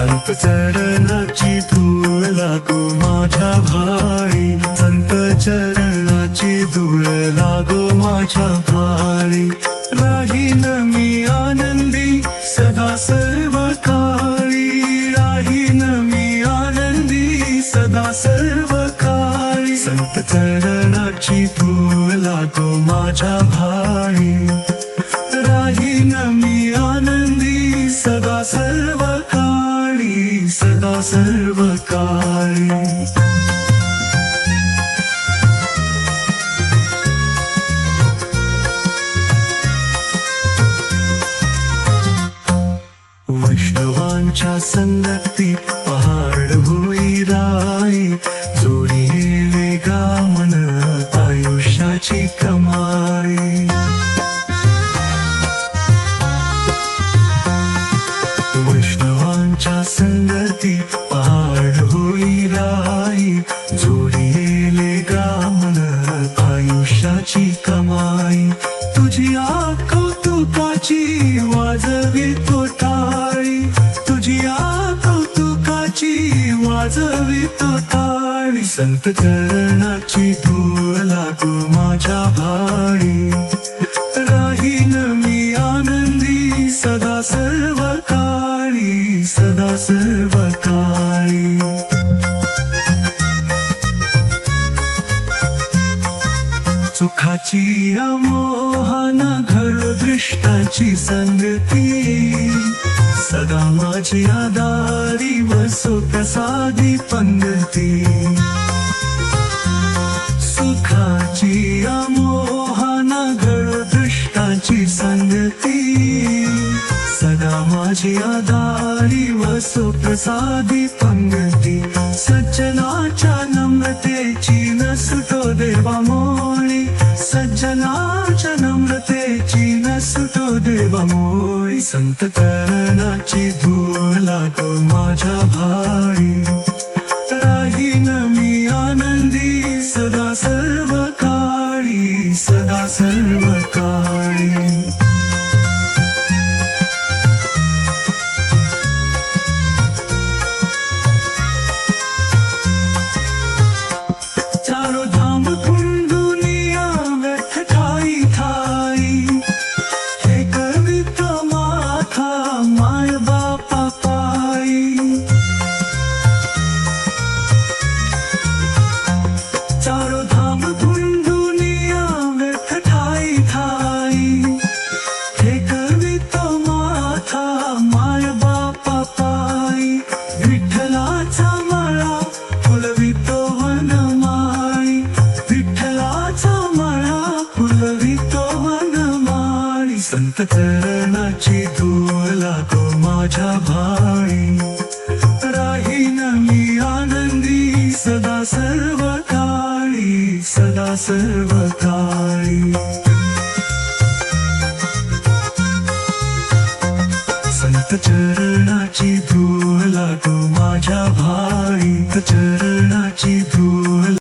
संत चरणाची धूळ लागो माझ्या भाळी. संत चरणाची धूळ लागो माझ्या भाळी. राहीन मी आनंदी सदा सर्व काळी. राहीन मी आनंदी सदा सर्व काळी. संत चरणाची धूळ लागो माझ्या भाळी. वैष्णव सङ्गति पहाडभुरा ती पहाड होई राई जोडीले गामन आयुष्याची कमाई. तुझी आ कौतुकाची वाजवी तो टाळी तुझी आ कौतुकाची वाजवी तो टाळी संत चरणाची धूळ लागू माझ्या भाळी सुखाची घर दृष्टाची संगती. सदा माझी आदारी वसो प्रसादी पंगती. सुखाची घर दृष्टाची संगती. सदा माझी आधारी वसो प्रसादी पंगती. सज्जनाच्या नम्रतेची नसतो देवा मोळी. सज्जनाच्या नम्रतेची नसतो देवा मोळी. संत करणाची धूळ लागो माझ्या भाई राहीन मी आनंदी सदा सर्व काळी सदा सर्व काळी संत चरणाची धूळ लागो माझ्या भाई राहीन मी आनंदी सदा सर्व काळी सदा सर्व काळी संत चरणाची धूळ लागो माझ्या भाई चरणाची धूळ